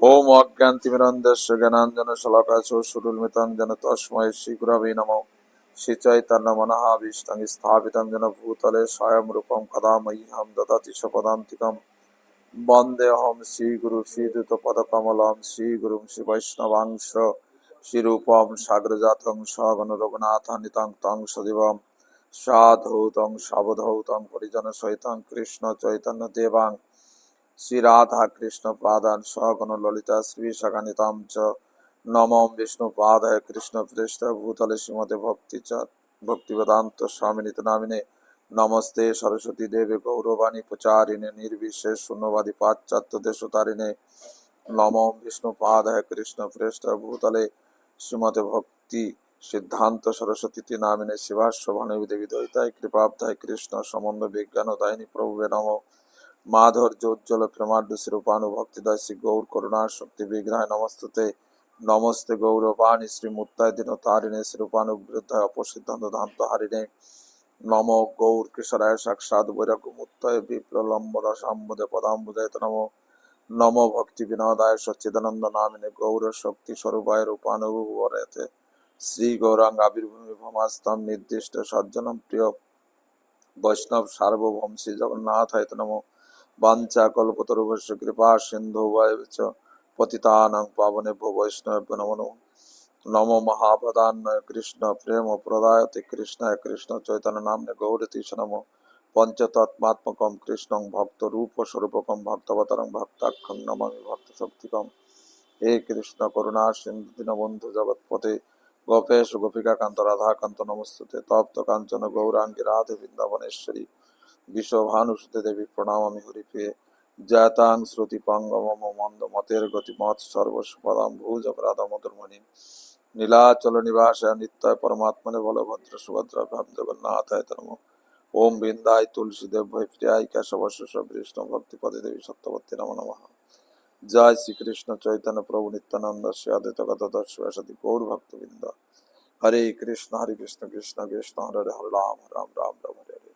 ওম অজ্ঞান্তিমিরন্দস্য জ্ঞানাঞ্জন শলাকাচ সুরুলমিতং যেন তস্মৈ শ্রীগুরবে নম। শ্রীচৈতন্য মনহাভীষ্টং স্থাপিতং যেন ভূতলে স্বয়ং রূপম কদা মহ্যম দদতি সপদান্তিকম শ্রী বৈষ্ণবাংশ শ্রীরূপম সাগরজাতং সগণ রঘুনাথানিতং তং সদিবম। সাধৌতং, সাবধৌতং পরিজন সহিতং কৃষ্ণ চৈতন্য দেবাং শ্রী রাধা কৃষ্ণ পাদান সগণ ললিতা শ্রী শাখানিতাম চ নমম বিষ্ণু পাদায় কৃষ্ণ পৃষ্ঠ ভূতলে শ্রীমতে ভক্তি ভক্তিবেদান্ত স্বামিনিত নামিনে, নমস্তে সরস্বতী দেবে গৌরবাণী প্রচারিণে, নির্বিশেষ শূন্যবাদী পাশ্চাত্য দেশতারিণে নমম বিষ্ণু পাদায় কৃষ্ণ পৃষ্ঠ ভূতলে শ্রীমতে ভক্তি সিদ্ধান্ত সরস্বতী নামিনে শিবাস্য ভানবী দেবী দয়িতায় কৃপাব্ধায় কৃষ্ণ সম্বন্ধ বিজ্ঞান দায়িনী প্রভুবে নম। মাধুর্য, উজ্জ্বল প্রেমার্ড শিরূপানু ভক্তিদয় শ্রী গৌর করুণা শক্তি বিগ্রহায় নমস্তুতে। নমস্তে গৌরবাণী শ্রী মুত্তায় দিন তারিণে শিরূপানু বৃদ্ধায় অপসিদ্ধান্ত ধান্ত হারিণে নম গৌর কিশোরায় সাক্ষাৎ বৈরাগ্য মুত্তায় বিপ্লম্বর সাম্বদে পদাম্বুদয় নম। নম ভক্তি বিনোদায় সচ্চিদানন্দ নামিনে গৌর শক্তি স্বরূপায় রূপানুভূবরেতে শ্রী গৌরাঙ্গ আবির্ভূমি ভমাস্তম নির্দিষ্ট সজ্জনম প্রিয় বৈষ্ণব সার্বভৌম শ্রী জগন্নাথ হয়ত নম। বাঞ্ছা কল্পতরুভস্য কৃপা সিন্ধু চ পতিতানাং পাবনেভ্য বৈষ্ণব নমো নমঃ। মহাপদান্নয় কৃষ্ণ প্রেম প্রদায়তে কৃষ্ণায় কৃষ্ণ চৈতন্য নামনে গৌরতি নম। পঞ্চতত্মাত্মকম কৃষ্ণং ভক্ত রূপ স্বরূপকম ভক্তবতরং ভক্তাক্ষং নমামি ভক্ত শক্তিকম হে কৃষ্ণ করুণা সিন্ধু দীনবন্ধু জগৎপতে গোপেশ গোপিকাকান্ত, রাধাকান্ত নমস্তুতে, তপ্ত কাঞ্চন, গৌরাঙ্গী, রাধে বৃন্দাবনেশ্বরী বিশ্বভানুসুতে দেবী প্রণামামি হরিপ্রিয়ে জাতাং শ্রুতি পাঙ্গম মন্দ মতের গতি মত সর্বস্বপদাম ভুজ অপরাধ মধুরমণি। নীলাচল নিবাস নিত্যায় পরমাত্মনে বলভদ্র সুভদ্রা ভাব জগন্নাথায় তনম ওম বৃন্দায় তুলসী দেব ভৈ প্রিয়ায় কেশবশ বৃষ্ণ ভক্তি পদে দেবী সত্যবতী নম নমঃ। জয় শ্রীকৃষ্ণ চৈতন্য প্রভু নিত্যানন্দ শ্রী শিবাসাদি গৌর ভক্তবৃন্দ। হরে কৃষ্ণ হরে কৃষ্ণ কৃষ্ণ কৃষ্ণ, হরে হরে রাম রাম রাম রাম, হরে হরে।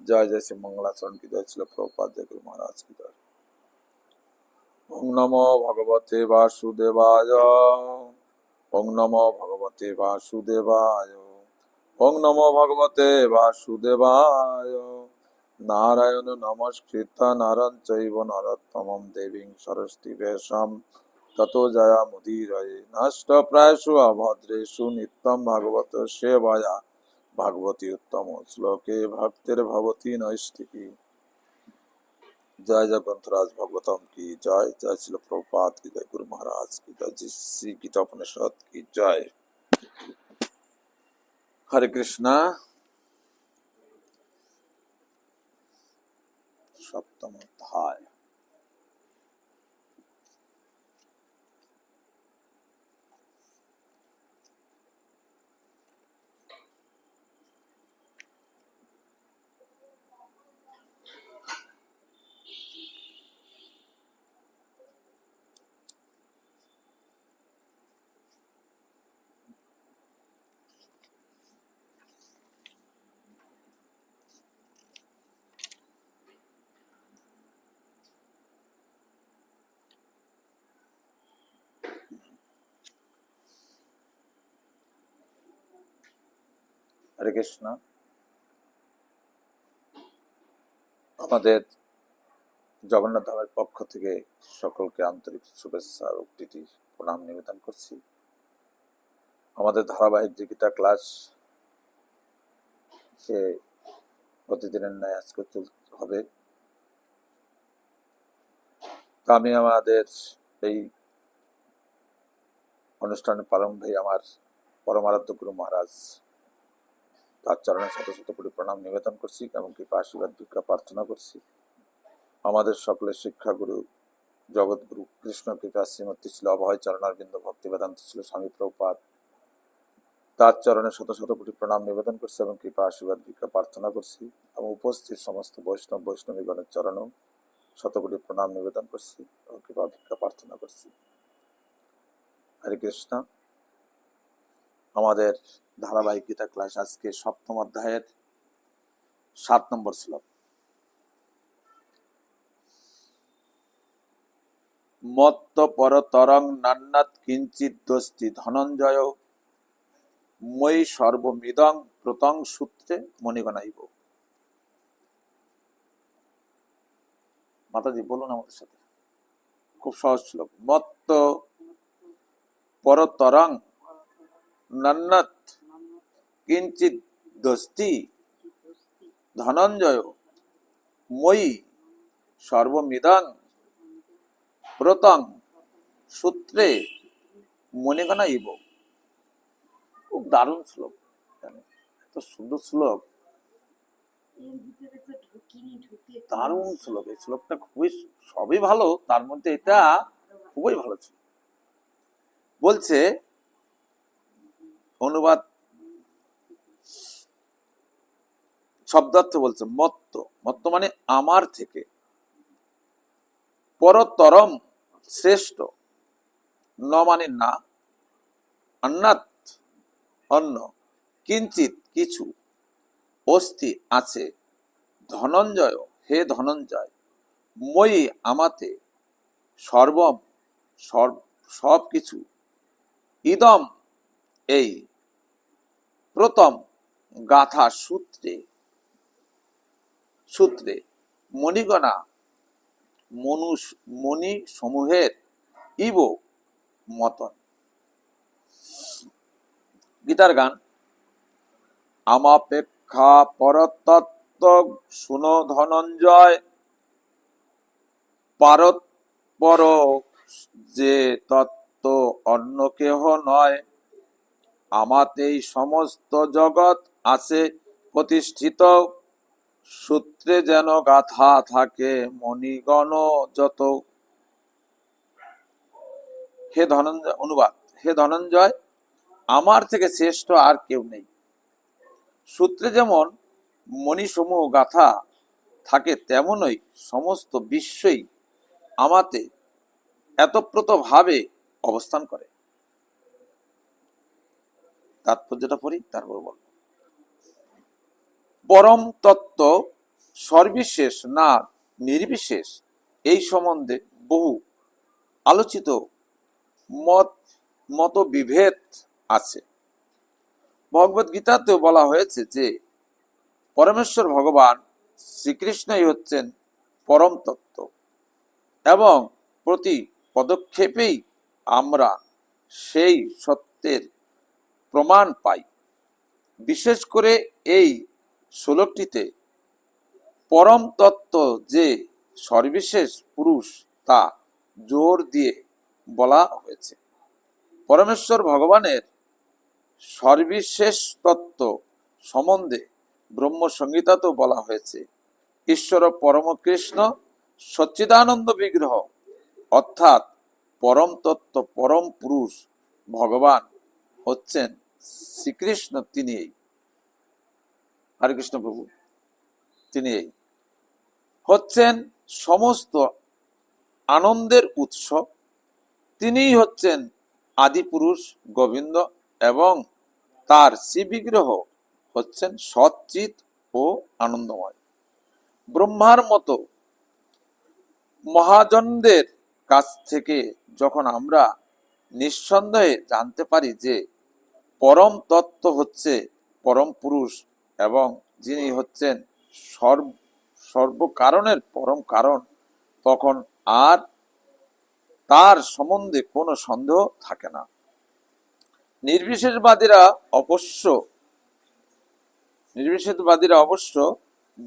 জয় জয় শ্রী মঙ্গলাচরণ কি জয় ছিল প্রভুপাদ জয় গুরু মহারাজ কি জয়। ওম নমো ভগবতে বাসুদেবায়। ওম নমো ভগবতে বাসুদেবায়। ওম নমো ভগবতে বাসুদেবায়। নারায়ণ নমস্কৃত নারং চৈব নরোত্তমম দেবীং সরস্বতী বেশম। ততো জয়া মুদীরয়ে, নষ্ট প্রায়শু অভদ্রেষু, নিত্যম ভাগবত সেবায়া। ভাগবতী উত্তম শ্লোকে ভক্তের ভবতী নৈষ্ঠিকী। জয় গ্রন্থরাজ ভগবতম কি জয়? জয় ছিল প্রপাত কি জয় গুরু মহারাজ, কি জয় শ্রী গীতা উপনিষদ কি জয়? হরে কৃষ্ণা। সপ্তম অধ্যায়। হরে কৃষ্ণ। আমাদের জগন্নাথ ধামের পক্ষ থেকে সকলকে আন্তরিক শুভেচ্ছা প্রীতি প্রণাম নিবেদন করছি। আমাদের ধারাবাহিক যে গীতা ক্লাস সে প্রতিদিনের ন্যায় আজকে চলতে হবে। আমি আমাদের এই অনুষ্ঠানের প্রারম্ভে আমার পরমারাধ্য গুরু মহারাজ তার চরণে শত শত কোটি প্রণাম নিবেদন করছি এবং কৃপা আশীর্বাদ ভিক্ষা প্রার্থনা করছি। আমাদের সকলের শিক্ষাগুরু, জগৎগুরু, কৃষ্ণ কৃপা, শ্রীমতী ছিল অভয় চরণারবিন্দ ভক্তি বেদান্ত ছিল স্বামী প্রভুপাদ, তার চরণে শত শত কোটি প্রণাম নিবেদন করছি এবং কৃপা আশীর্বাদ ভিক্ষা প্রার্থনা করছি এবং উপস্থিত সমস্ত বৈষ্ণব বৈষ্ণবীগণের চরণেও শত কোটি প্রণাম নিবেদন করছি এবং কৃপা ভিক্ষা প্রার্থনা করছি। হরে কৃষ্ণ। আমাদের ধারাবাহিক গীতা ক্লাস আজকে সপ্তম অধ্যায়ের সাত নম্বর শ্লোক। মত্ত পরতরং নান্নাত কিঞ্চিত দস্তি ধনঞ্জয়, মই সর্বমিদং প্রতং সূত্রে মণিগণাইব। মাতাজি, বলুন আমাদের সাথে। খুব সহজ শ্লোক। মত্ত পরতরং নন্নত কিঞ্চিত দস্তি, ধনঞ্জয়, মই সর্বমিদং প্রতং, সূত্রে মনে মণিগণা ইব। খুব দারুণ শ্লোক। এত সুন্দর শ্লোক। দারুণ শ্লোক। এই শ্লোকটা খুবই, সবই ভালো, তার মধ্যে এটা খুবই ভালো ছিল বলছে, অনুবাদ শব্দার্থ বলছে মত্ত। মত্ত মানে আমার থেকে। পরতরম শ্রেষ্ঠ। ন মানে না। অন্নাত অন্য। কিঞ্চিত কিছু অস্থি আছে। ধনঞ্জয়, হে ধনঞ্জয়, মই আমাতে সর্বম সব কিছু ইদম এই প্রথম গাথা সূত্রে সূত্রে মণিগণা মনুষ মণি সমূহের ইব মতন। গীতার গান, আমাপেক্ষা পরতত্ত্ব শুনো ধনঞ্জয় পারত পর যে তত্ত্ব অন্য কেহ নয়। আমাতেই সমস্ত জগৎ আছে প্রতিষ্ঠিত সূত্রে যেন গাথা থাকে মণিগণ যত। হে ধনঞ্জয়, অনুবাদ। হে ধনঞ্জয়, আমার থেকে শ্রেষ্ঠ আর কেউ নেই। সূত্রে যেমন মণিসমূহ গাথা থাকে, তেমনই সমস্ত বিশ্বই আমাতে এতপ্রতভাবে অবস্থান করে। তাৎপর্যটা পড়ি, তারপর বলব। পরম তত্ত্ব সর্বিশেষ না নির্বিশেষ, এই সম্বন্ধে বহু আলোচিত মত, মতবিভেদ আছে। ভগবত গীতাতেও বলা হয়েছে যে, পরমেশ্বর ভগবান শ্রীকৃষ্ণই হচ্ছেন পরম তত্ত্ব এবং প্রতি পদক্ষেপেই আমরা সেই সত্যের প্রমাণ পাই। বিশেষ করে এই শ্লোকটিতে পরম তত্ত্ব যে সর্বশেষ পুরুষ তা জোর দিয়ে বলা হয়েছে। পরমেশ্বর ভগবানের সর্বশেষ তত্ত্ব সম্বন্ধে ব্রহ্ম সংহিতাতেও বলা হয়েছে, ঈশ্বর পরম কৃষ্ণ সচ্চিদানন্দ বিগ্রহ, অর্থাৎ পরম তত্ত্ব, পরম পুরুষ ভগবান হচ্ছেন শ্রীকৃষ্ণ, তিনি এই হরে কৃষ্ণ প্রভু তিনি এই। হচ্ছেন সমস্ত আনন্দের উৎস। তিনিই হচ্ছেন আদিপুরুষ গোবিন্দ এবং তার শ্রীবিগ্রহ হচ্ছেন সচ্চিত ও আনন্দময়। ব্রহ্মার মতো মহাজনদের কাছ থেকে যখন আমরা নিঃসন্দেহে জানতে পারি যে পরম তত্ত্ব হচ্ছে পরম পুরুষ এবং যিনি হচ্ছেন সর্ব সর্বকারণের পরম কারণ, তখন আর তার সম্বন্ধে কোনো সন্দেহ থাকে না। নির্বিশেষবাদীরা অবশ্য নির্বিশেষবাদীরা অবশ্য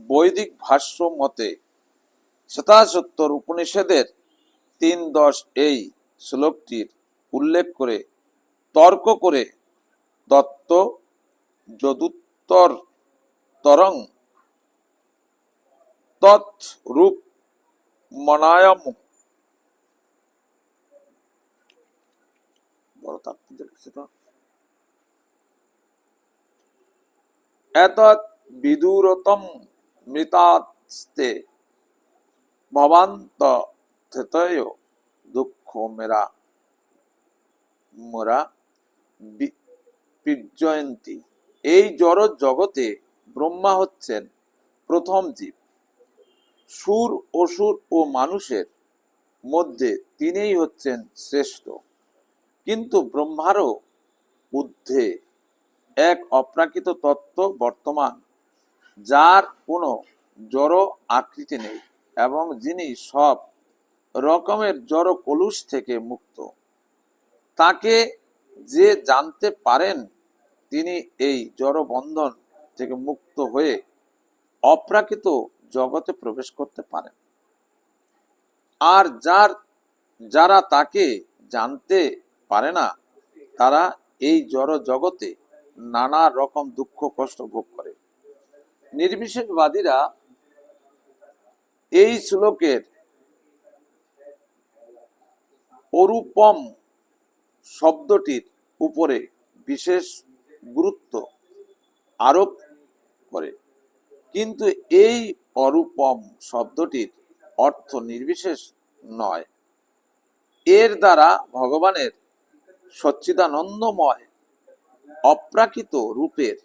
বৈদিক ভাষ্য মতে শতাসত্তর উপনিষদের তিন দশ এই শ্লোকটির উল্লেখ করে তর্ক করে দত্ত যদুত্তর তরং তৎরূপ মনায়ম। বড় তাৎপর্য লিখছে তো এতৎ বিদুরতম মৃতাস্তে ভবান্ত দুঃখ মেরা মোরা বিজয়ন্তী এই জড় জগতে ব্রহ্মা হচ্ছেন প্রথম জীব। সুর, অসুর ও মানুষের মধ্যে তিনিই হচ্ছেন শ্রেষ্ঠ। কিন্তু ব্রহ্মারও ঊর্ধ্বে এক অপ্রাকৃত তত্ত্ব বর্তমান, যার কোনো জড় আকৃতি নেই এবং যিনি সব রকমের জড় কলুষ থেকে মুক্ত। তাকে যে জানতে পারেন, তিনি এই জড় বন্ধন থেকে মুক্ত হয়ে অপ্রাকৃত জগতে প্রবেশ করতে পারেন আর যার, যারা তাকে জানতে পারে না, তারা এই জড় জগতে নানা রকম দুঃখ, কষ্ট ভোগ করে। নির্বিশেষবাদীরা এই শ্লোকের অরূপম শব্দটির উপরে বিশেষ গুরুত্ব আরোপ করে। কিন্তু এই অরূপম শব্দটির অর্থ নির্বিশেষ নয়। এর দ্বারা ভগবানের সচ্চিদানন্দময় অপ্রাকৃত রূপের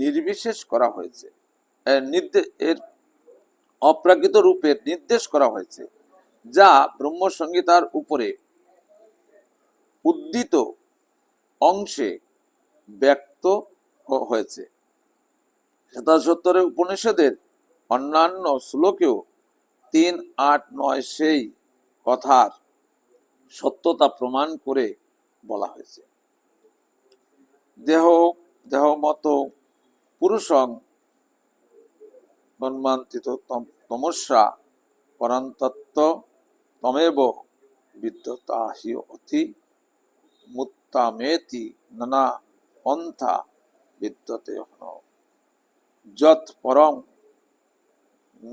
নির্বিশেষ করা হয়েছে। এর অপ্রাকৃত রূপের নির্দেশ করা হয়েছে, যা ব্রহ্মসংগীতার উপরে উদ্দিত অংশে ব্যক্ত হয়েছে। সত্তরের উপনিষদের অন্যান্য শ্লোকেও তিন আট নয় সেই কথার সত্যতা প্রমাণ করে বলা হয়েছে। দেহ দেহ মত পুরুষং মন্মান্তিত তম- তমস্যা পরান্তত্ব তমেব বিদ্যতা হি অতি মুত্তামেতি নানা পন্থা বিদ্যতে হন। যৎ পরম,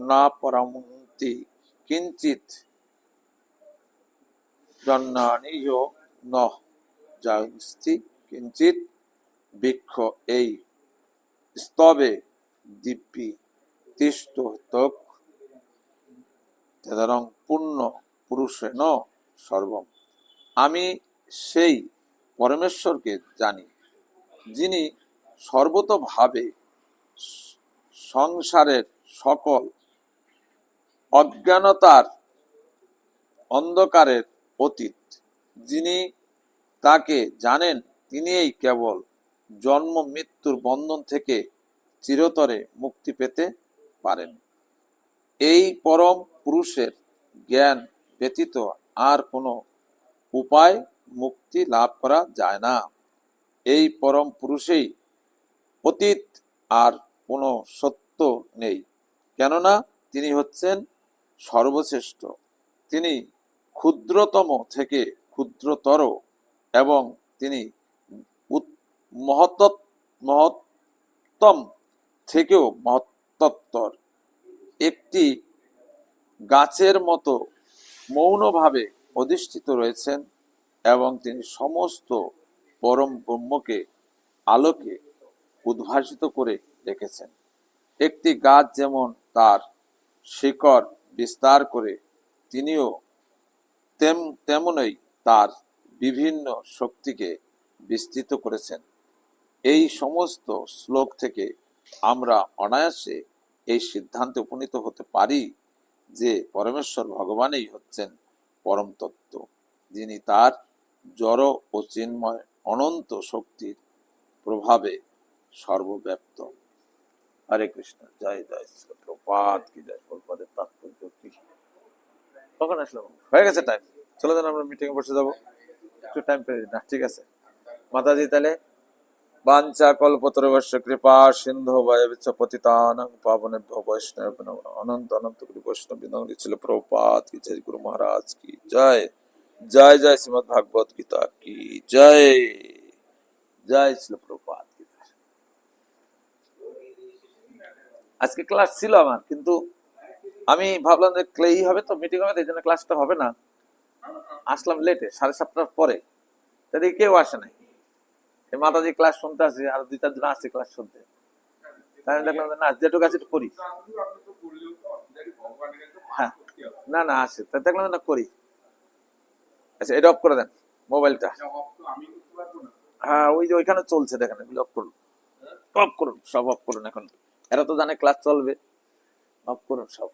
না পরমন্তি কিঞ্চিত জন্মানিহ ন জাস্তি কিঞ্চিত বৃক্ষ এই। স্তবে দিব্যি তক তেদারং পূর্ণ পুরুষেন সর্বম। আমি সেই পরমেশ্বরকে জানি, যিনি সর্বতভাবে সংসারের সকল অজ্ঞানতার অন্ধকারের অতীত। যিনি তাকে জানেন, তিনিই কেবল জন্ম মৃত্যুর বন্ধন থেকে চিরতরে মুক্তি পেতে পারেন। এই পরম পুরুষের জ্ঞান ব্যতীত আর কোনো উপায় মুক্তি লাভ করা যায় না। এই পরম পুরুষেই অতীত আর কোনো সত্য নেই। কেননা তিনি হচ্ছেন সর্বশ্রেষ্ঠ। তিনি ক্ষুদ্রতম থেকে ক্ষুদ্রতর এবং তিনি মহত্ত মহত্তম থেকেও মহত্তর একটি গাছের মতো মৌনভাবে অধিষ্ঠিত রয়েছেন এবং তিনি সমস্ত পরম ব্রহ্মকে আলোকে উদ্ভাসিত করে রেখেছেন একটি গাছ যেমন তার শিকড় বিস্তার করে, তিনিও তেম, তেমনই তার বিভিন্ন শক্তিকে বিস্তৃত করেছেন। এই সমস্ত শ্লোক থেকে আমরা অনায়াসে এই সিদ্ধান্তে উপনীত হতে পারি যে পরমেশ্বর ভগবানই হচ্ছেন পরম তত্ত্ব। যিনি তার জড় ও চিন্ময় অনন্ত শক্তির প্রভাবে সর্বব্যাপ্ত। হরে কৃষ্ণ জয় জয় প্রপাত কি জয় প্রপাতের তাৎপর্য কি কখন আসলাম হয়ে গেছে টাইম চলে যান আমরা মিটিং বসে যাব। একটু টাইম পেয়ে না ঠিক আছে। মাতাজি তাহলে বাঞ্ছা কল্পতরবর্ষ কৃপা সিন্ধু বয়বিচ্ছ পতিতানং পাবনেভ্য বৈষ্ণব অনন্ত অনন্ত গুরু বৈষ্ণব বিনন্দী ছিল প্রপাত কি জয় গুরু মহারাজ কি জয়। জয় জয় শ্রীমদ ভাগবত গীতা কি জয়। জয় ছিল প্রপাত কি জয়। আজকে ক্লাস ছিল আমার, কিন্তু আমি ভাবলাম যে ক্লেই হবে তো মিটিং হবে, তো এই জন্য ক্লাসটা হবে না। আসলাম লেটে সাড়ে সাতটার পরে। তাদের কেউ আসে নাই। এই মাতাজি ক্লাস শুনতে আসে, আর দুই, চার জন আসছে ক্লাস শুনতে। তাই আমি দেখলাম না, যেটুকু আছে করি। হ্যাঁ না না, আসে। তাই দেখলাম না, করি। আচ্ছা এটা অফ করে দেন মোবাইলটা হ্যাঁ ওই যে ওইখানে চলছে, দেখেন অফ করুন অফ করুন, সব অফ করুন এখন। এরা তো জানে ক্লাস চলবে। মাফ করুন সব।